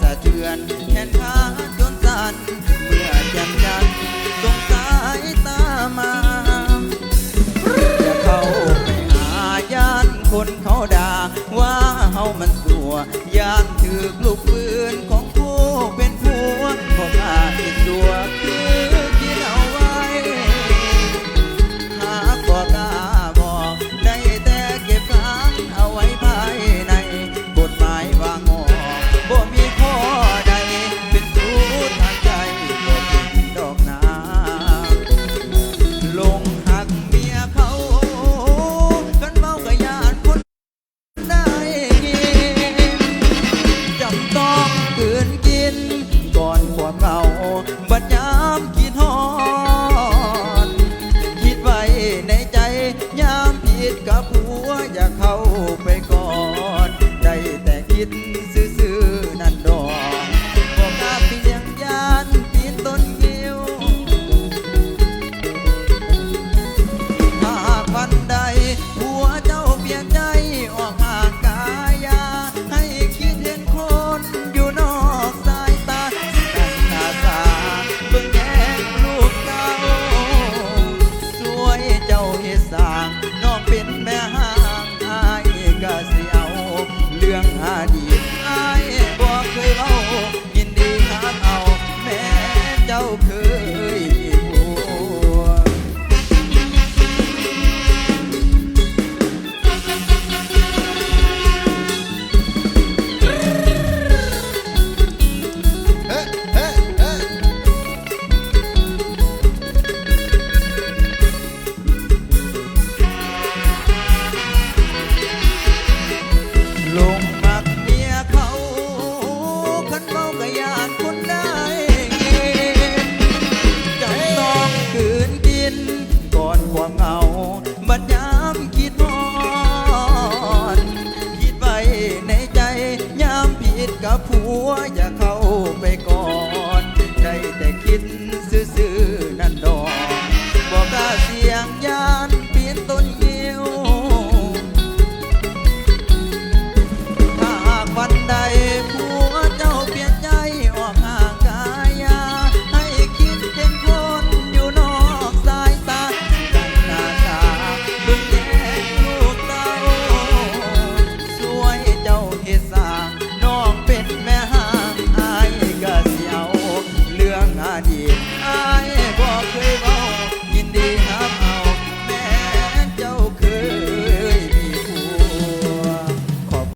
สะเทือนแขนขาจนสั่นเมื่อแจ่มจันสงสายตามาจะเข้าไปหาญาติคนเขาด่าว่าเฮามันสัวญาติถือลูก บัดยามคิดฮอดคิดไว้ในใจยามผิดกับผัวอย่าเข้าไปกอดได้แต่คิดซื่อๆนั่นดอกบอกกาเพียงยานปีนต้นเงิ้วหากวันใดผัวเจ้าเปลี่ยนใจออก